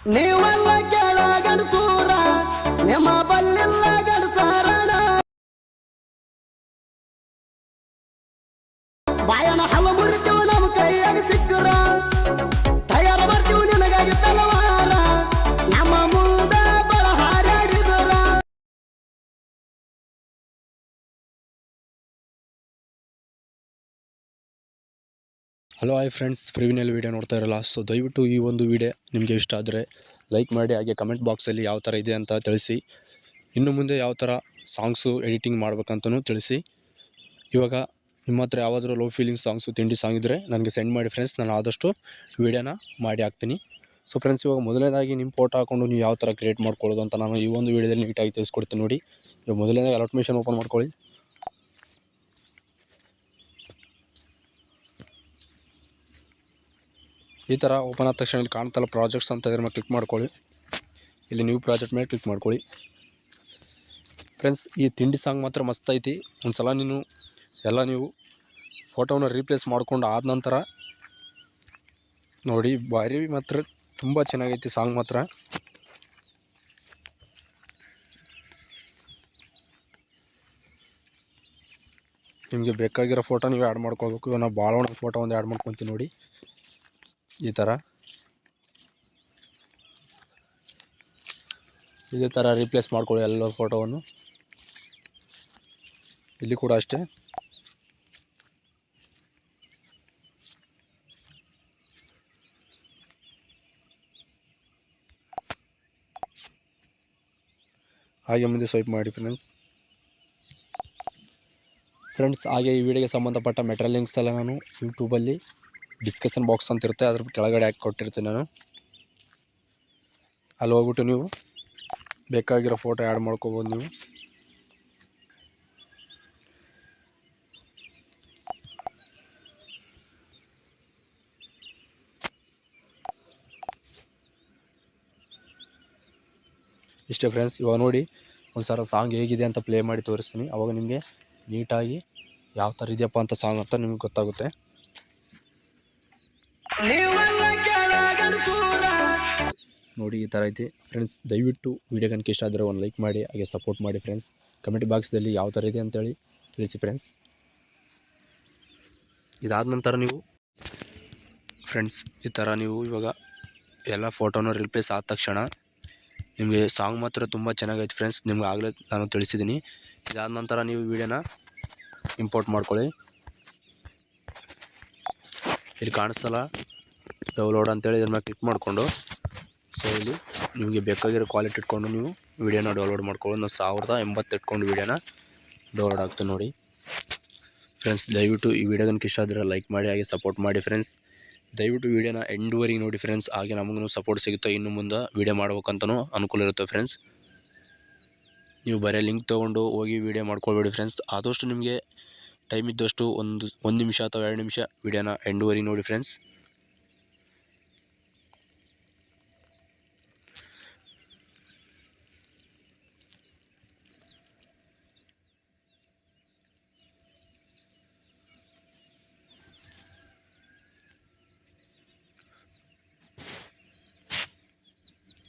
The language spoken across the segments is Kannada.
ನೀವಲ್ಲ ಕೇಳ ಗಂಡಸೂರ ನಿಮ್ಮ ಬಲ್ಲಿಲ್ಲ ಗಂಡಸಾರಣ ಬಾಯನ ಹಲ ಮುರಿತೀವಿ ಹಲೋ ಹಾಯ್ ಫ್ರೆಂಡ್ಸ್ ಫ್ರೀವಿನಲ್ಲಿ ವೀಡಿಯೋ ನೋಡ್ತಾ ಇರಲ್ಲ. ಸೊ ದಯವಿಟ್ಟು ಈ ಒಂದು ವೀಡಿಯೋ ನಿಮಗೆ ಇಷ್ಟ ಆದರೆ ಲೈಕ್ ಮಾಡಿ, ಹಾಗೆ ಕಮೆಂಟ್ ಬಾಕ್ಸಲ್ಲಿ ಯಾವ ಥರ ಇದೆ ಅಂತ ತಿಳಿಸಿ. ಇನ್ನು ಮುಂದೆ ಯಾವ ಥರ ಸಾಂಗ್ಸು ಎಡಿಟಿಂಗ್ ಮಾಡಬೇಕಂತನೂ ತಿಳಿಸಿ. ಇವಾಗ ನಿಮ್ಮ ಹತ್ರ ಯಾವಾದರೂ ಲೋ ಫೀಲಿಂಗ್ ಸಾಂಗ್ಸು ತಿಂಡಿ ಸಾಂಗ್ ಇದ್ದರೆ ನನಗೆ ಸೆಂಡ್ ಮಾಡಿ ಫ್ರೆಂಡ್ಸ್ ನಾನು ಆದಷ್ಟು ವೀಡಿಯೋನ ಮಾಡಿ ಹಾಕ್ತೀನಿ. ಸೊ ಫ್ರೆಂಡ್ಸ್ ಇವಾಗ ಮೊದಲನೇದಾಗಿ ನಿಮ್ಮ ಫೋಟೋ ಹಾಕೊಂಡು ನೀವು ಯಾವ ಥರ ಕ್ರಿಯೇಟ್ ಮಾಡ್ಕೊಳ್ಳೋದು ಅಂತ ನಾನು ಈ ಒಂದು ವೀಡಿಯೋದಲ್ಲಿ ನೀಟಾಗಿ ತಿಳಿಸ್ಕೊಡ್ತೀನಿ ನೋಡಿ. ಇವಾಗ ಮೊದಲನೇದಾಗಿ ಅಲೌಟ್ಮೇಷನ್ ಮಿಷನ್ ಓಪನ್ ಮಾಡ್ಕೊಳ್ಳಿ. ಈ ಥರ ಓಪನ್ ಆದ ತಕ್ಷಣ ಇಲ್ಲಿ ಕಾಣ್ತಲ್ಲ ಪ್ರಾಜೆಕ್ಟ್ಸ್ ಅಂತ ಇದ್ರ ಮೇಲೆ ಕ್ಲಿಕ್ ಮಾಡ್ಕೊಳ್ಳಿ. ಇಲ್ಲಿ ನ್ಯೂ ಪ್ರಾಜೆಕ್ಟ್ ಮೇಲೆ ಕ್ಲಿಕ್ ಮಾಡ್ಕೊಳ್ಳಿ. ಫ್ರೆಂಡ್ಸ್, ಈ ತಿಂಡಿ ಸಾಂಗ್ ಮಾತ್ರ ಮಸ್ತ್ ಐತಿ. ಒಂದು ಸಲ ನೀನು ಎಲ್ಲ ನೀವು ಫೋಟೋನ ರೀಪ್ಲೇಸ್ ಮಾಡ್ಕೊಂಡು ಆದ ನಂತರ ನೋಡಿ ಬಾರಿ ಮಾತ್ರ, ತುಂಬ ಚೆನ್ನಾಗೈತಿ ಸಾಂಗ್ ಮಾತ್ರ. ನಿಮಗೆ ಬೇಕಾಗಿರೋ ಫೋಟೋ ನೀವು ಆ್ಯಡ್ ಮಾಡ್ಕೋಬೇಕು ನಾವು ಭಾಳ ಫೋಟೋ ಒಂದು ಆ್ಯಡ್ ಮಾಡ್ಕೊತೀವಿ ನೋಡಿ. ಈ ಥರ ಇದೇ ಥರ ರೀಪ್ಲೇಸ್ ಮಾಡ್ಕೊಳ್ಳಿ ಎಲ್ಲ ಫೋಟೋವನ್ನು ಇಲ್ಲಿ ಕೂಡ ಅಷ್ಟೇ. ಹಾಗೆ ಮುಂದೆ ಸ್ವೈಪ್ ಮಾಡಿ ಫ್ರೆಂಡ್ಸ್ ಫ್ರೆಂಡ್ಸ್ ಹಾಗೆ ಈ ವಿಡಿಯೋಗೆ ಸಂಬಂಧಪಟ್ಟ ಮೆಟೀರಿಯಲ್ ಲಿಂಕ್ಸ್ ಎಲ್ಲ ನಾನು ಯೂಟ್ಯೂಬಲ್ಲಿ ಡಿಸ್ಕಷನ್ ಬಾಕ್ಸ್ ಅಂತ ಇರುತ್ತೆ, ಅದ್ರ ಕೆಳಗಡೆ ಹಾಕಿ ಕೊಟ್ಟಿರ್ತೀನಿ ನಾನು. ಅಲ್ಲಿ ಹೋಗ್ಬಿಟ್ಟು ನೀವು ಬೇಕಾಗಿರೋ ಫೋಟೋ ಆ್ಯಡ್ ಮಾಡ್ಕೋಬೋದು ನೀವು. ಇಷ್ಟೇ ಫ್ರೆಂಡ್ಸ್ ಇವಾಗ ನೋಡಿ ಒಂದು ಸಲ ಸಾಂಗ್ ಹೇಗಿದೆ ಅಂತ ಪ್ಲೇ ಮಾಡಿ ತೋರಿಸ್ತೀನಿ. ಅವಾಗ ನಿಮಗೆ ನೀಟಾಗಿ ಯಾವ ಥರ ಇದೆಯಪ್ಪ ಅಂತ ಸಾಂಗ್ ಅಂತ ನಿಮ್ಗೆ ಗೊತ್ತಾಗುತ್ತೆ. ನೋಡಿ, ಈ ಥರ ಐತಿ. ಫ್ರೆಂಡ್ಸ್ ದಯವಿಟ್ಟು ವಿಡಿಯೋ ಕನಕ ಇಷ್ಟ ಆದರೆ ಒಂದು ಲೈಕ್ ಮಾಡಿ, ಹಾಗೆ ಸಪೋರ್ಟ್ ಮಾಡಿ ಫ್ರೆಂಡ್ಸ್ ಕಮೆಂಟ್ ಬಾಕ್ಸ್ದಲ್ಲಿ ಯಾವ ಥರ ಇದೆ ಅಂತೇಳಿ ತಿಳಿಸಿ ಫ್ರೆಂಡ್ಸ್ ಇದಾದ ನಂತರ ನೀವು ಫ್ರೆಂಡ್ಸ್ ಈ ಥರ ನೀವು ಇವಾಗ ಎಲ್ಲ ಫೋಟೋನ ರಿಪ್ಲೇಸ್ ಆದ ತಕ್ಷಣ ನಿಮಗೆ ಸಾಂಗ್ ಮಾತ್ರ ತುಂಬ ಚೆನ್ನಾಗೈತೆ ಫ್ರೆಂಡ್ಸ್ ನಿಮ್ಗೆ ಆಗಲೇ ನಾನು ತಿಳಿಸಿದ್ದೀನಿ ಇದಾದ ನಂತರ ನೀವು ವಿಡಿಯೋನ ಇಂಪೋರ್ಟ್ ಮಾಡ್ಕೊಳ್ಳಿ. ಇಲ್ಲಿ ಕಾಣಿಸ್ತಲ್ಲ ಡೌನ್ಲೋಡ್ ಅಂತೇಳಿ ಇದ್ರ ಮೇಲೆ ಕ್ಲಿಕ್ ಮಾಡಿಕೊಂಡು. ಸೊ ಇಲ್ಲಿ ನಿಮಗೆ ಬೇಕಾಗಿರೋ ಕ್ವಾಲಿಟಿ ಇಟ್ಕೊಂಡು ನೀವು ವೀಡಿಯೋನ ಡೌನ್ಲೋಡ್ ಮಾಡ್ಕೊಳ್ಳೋದು. ನಾವು ಸಾವಿರದ ಎಂಬತ್ತು ಇಟ್ಕೊಂಡು ವೀಡಿಯೋನ ಡೌನ್ಲೋಡ್ ಆಗ್ತದೆ ನೋಡಿ. ಫ್ರೆಂಡ್ಸ್ ದಯವಿಟ್ಟು ಈ ವಿಡಿಯೋ ಕಿಷ್ಟ ಇಷ್ಟ ಆದರೆ ಲೈಕ್ ಮಾಡಿ, ಹಾಗೆ ಸಪೋರ್ಟ್ ಮಾಡಿ ಫ್ರೆಂಡ್ಸ್ ದಯವಿಟ್ಟು ವೀಡಿಯೋನ ಎಂಡ್ವರೆಗೆ ನೋಡಿ ಫ್ರೆಂಡ್ಸ್ ಹಾಗೆ ನಮಗೂ ಸಪೋರ್ಟ್ ಸಿಗುತ್ತೆ ಇನ್ನು ಮುಂದೆ ವೀಡಿಯೋ ಮಾಡ್ಬೇಕಂತನೂ ಅನುಕೂಲ ಇರುತ್ತೆ ಫ್ರೆಂಡ್ಸ್ ನೀವು ಬರೀ ಲಿಂಕ್ ತೊಗೊಂಡು ಹೋಗಿ ವೀಡಿಯೋ ಮಾಡ್ಕೊಳ್ಬೇಡಿ ಫ್ರೆಂಡ್ಸ್ ಆದಷ್ಟು ನಿಮಗೆ ಟೈಮ್ ಇದ್ದಷ್ಟು ಒಂದು ಒಂದು ನಿಮಿಷ ಅಥವಾ ಎರಡು ನಿಮಿಷ ವೀಡಿಯೋನ ಎಂಡ್ವರೆಗೆ ನೋಡಿ ಫ್ರೆಂಡ್ಸ್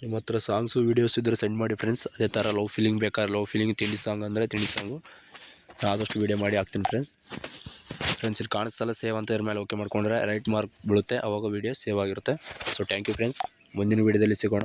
ನಿಮ್ಮ ಹತ್ರ ಸಾಂಗ್ಸು ವೀಡಿಯೋಸ್ ಇದ್ದರೆ ಸೆಂಡ್ ಮಾಡಿ ಫ್ರೆಂಡ್ಸ್ ಅದೇ ಥರ ಲವ್ ಫೀಲಿಂಗ್ ಬೇಕಾದ್ರೆ ಲವ್ ಫೀಲಿಂಗ್ ತಿಂಡಿ ಸಾಂಗ್ ಅಂದರೆ ತಿಂಡಿ ಸಾಂಗು ನಾನು ಆದಷ್ಟು ವೀಡಿಯೋ ಮಾಡಿ ಹಾಕ್ತೀನಿ ಫ್ರೆಂಡ್ಸ್ ಫ್ರೆಂಡ್ಸ್ ಇಲ್ಲಿ ಕಾಣಿಸ್ತಲ್ಲ ಸೇವ್ ಅಂತ ಇದ್ರ ಮೇಲೆ ಓಕೆ ಮಾಡ್ಕೊಂಡ್ರೆ ರೈಟ್ ಮಾರ್ಕ್ ಬೀಳುತ್ತೆ. ಅವಾಗ ವೀಡಿಯೋ ಸೇವ್ ಆಗಿರುತ್ತೆ. ಸೊ ಥ್ಯಾಂಕ್ ಯು ಫ್ರೆಂಡ್ಸ್ ಮುಂದಿನ ವೀಡಿಯೋದಲ್ಲಿ ಸಿಗೋಣ.